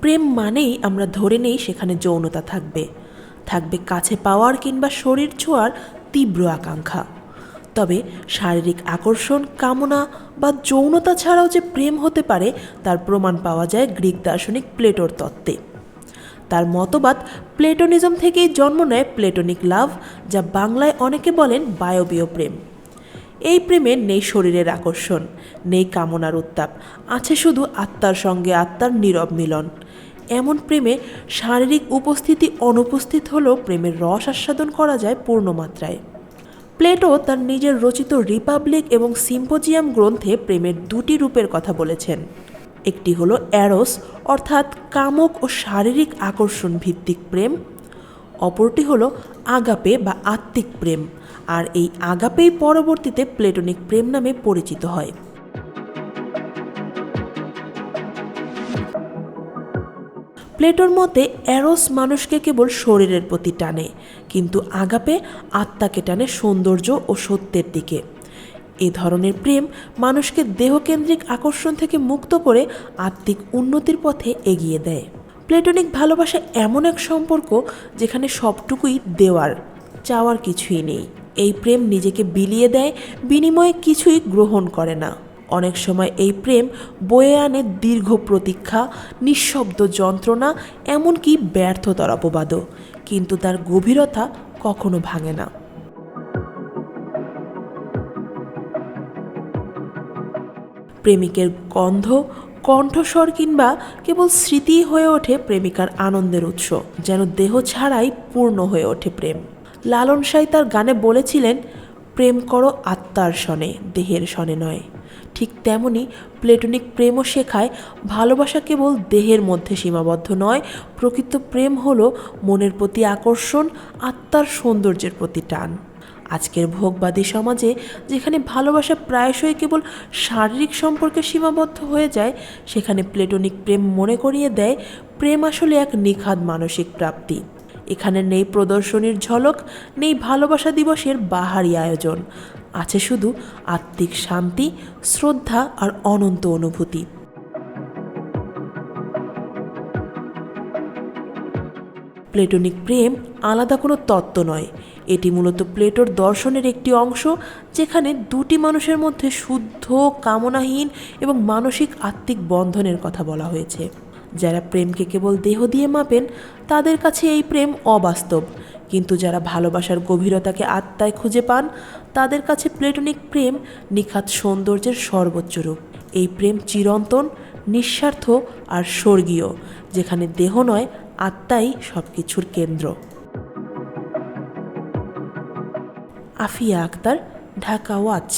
প্রেম মানেই আমরা ধরে নেই সেখানে যৌনতা থাকবে। থাকবে কাছে পাওয়ার কিংবা শরীর ছোঁয়ার তীব্র আকাঙ্ক্ষা। তবে শারীরিক আকর্ষণ, কামনা বা যৌনতা ছাড়াও যে প্রেম হতে পারে, তার প্রমাণ পাওয়া যায় গ্রিক দার্শনিক প্লেটোর তত্ত্বে। তার মতবাদ প্লেটোনিজম থেকেই জন্ম নেয় প্লেটোনিক লাভ, যা বাংলায় অনেকে বলেন বায়বীয় প্রেম। এই প্রেমে নেই শরীরের আকর্ষণ, নেই কামনার উত্তাপ, আছে শুধু আত্মার সঙ্গে আত্মার নীরব মিলন। এমন প্রেমে শারীরিক উপস্থিতি অনুপস্থিত হলেও প্রেমের রস আস্বাদন করা যায় পূর্ণমাত্রায়। প্লেটো তার নিজের রচিত রিপাবলিক এবং সিম্পোজিয়াম গ্রন্থে প্রেমের দুটি রূপের কথা বলেছেন। একটি হলো অ্যারোস অর্থাৎ কামক ও শারীরিক আকর্ষণ ভিত্তিক প্রেম। অপরটি হলো আগাপে বা আত্মিক প্রেম, আর এই আগাপেই পরবর্তীতে প্লেটোনিক প্রেম নামে পরিচিত হয়। প্লেটোর মতে অ্যারোস মানুষকে কেবল শরীরের প্রতি টানে, কিন্তু আগাপে আত্মাকে টানে সৌন্দর্য ও সত্যের দিকে। এ ধরনের প্রেম মানুষকে দেহকেন্দ্রিক আকর্ষণ থেকে মুক্ত করে আত্মিক উন্নতির পথে এগিয়ে দেয়। প্লেটোনিক ভালোবাসা এমন এক সম্পর্ক যেখানে সবটুকুই দেওয়ার, চাওয়ার কিছুই নেই। এই প্রেম নিজেকে বিলিয়ে দেয়, বিনিময়ে কিছুই গ্রহণ করে না। অনেক সময় এই প্রেম বয়ে আনে দীর্ঘ প্রতীক্ষা, নিঃশব্দ যন্ত্রণা, এমনকি ব্যর্থতার অপবাদও। কিন্তু তার গভীরতা কখনো ভাঙে না। প্রেমিকের গন্ধ কণ্ঠস্বর কিংবা কেবল স্মৃতি হয়ে ওঠে প্রেমিকার আনন্দের উৎস, যেন দেহ ছাড়াই পূর্ণ হয়ে ওঠে প্রেম। লালন সাই তার গানে বলেছিলেন, প্রেম করো আত্মার সনে, দেহের সনে নয়। ঠিক তেমনি প্লেটনিক প্রেমও শেখায়, ভালোবাসা কেবল দেহের মধ্যে সীমাবদ্ধ নয়, প্রকৃত প্রেম হলো মনের প্রতি আকর্ষণ, আত্মার সৌন্দর্যের প্রতি টান। আজকের ভোগবাদী সমাজে যেখানে ভালোবাসা প্রায়শই কেবল শারীরিক সম্পর্কে সীমাবদ্ধ হয়ে যায়, সেখানে প্লেটনিক প্রেম মনে করিয়ে দেয়, প্রেম আসলে এক নিখাদ মানসিক প্রাপ্তি। এখানে নেই প্রদর্শনীর ঝলক, নেই ভালোবাসা দিবসের বাহারি আয়োজন। আছে শুধু আত্মিক শান্তি, শ্রদ্ধা আর অনন্ত অনুভূতি। প্লেটোনিক প্রেম আলাদা কোনো তত্ত্ব নয়। এটি মূলত প্লেটোর দর্শনের একটি অংশ, যেখানে দুটি মানুষের মধ্যে শুদ্ধ, কামনাহীন এবং মানসিক আত্মিক বন্ধনের কথা বলা হয়েছে। যারা প্রেমকে কেবল দেহ দিয়ে মাপেন, তাদের কাছে এই প্রেম অবাস্তব। কিন্তু যারা ভালোবাসার গভীরতাকে আত্মায় খুঁজে পান, তাদের কাছে প্লেটনিক প্রেম নিখাত সৌন্দর্যের সর্বোচ্চ রূপ। এই প্রেম চিরন্তন, নিঃস্বার্থ আর স্বর্গীয়, যেখানে দেহ নয় আত্মাই সব কিছুর কেন্দ্র Afia Akter Dhaka watch